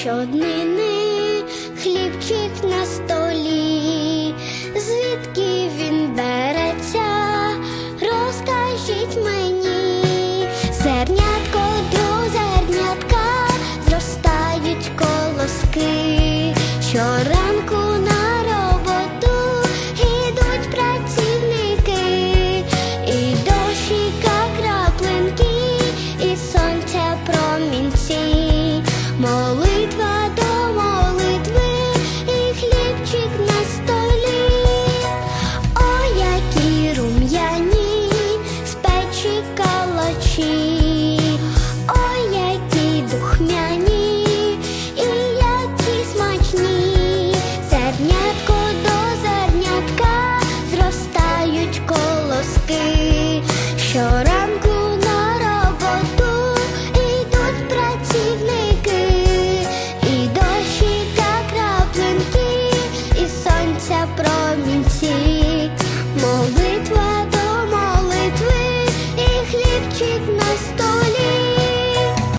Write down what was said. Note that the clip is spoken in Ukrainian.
щоднини, хлібчик на столі, звідки він береться, розкажіть мені, зернятко до зернятка зростають колоски. Щоранку на роботу ідуть працівники, і дощіка краплинки, і сонця промінці. Molly Зернятко до зернятка зростають колоски. Щоранку на роботу йдуть працівники, і дощі та краплинки, і сонця промінці.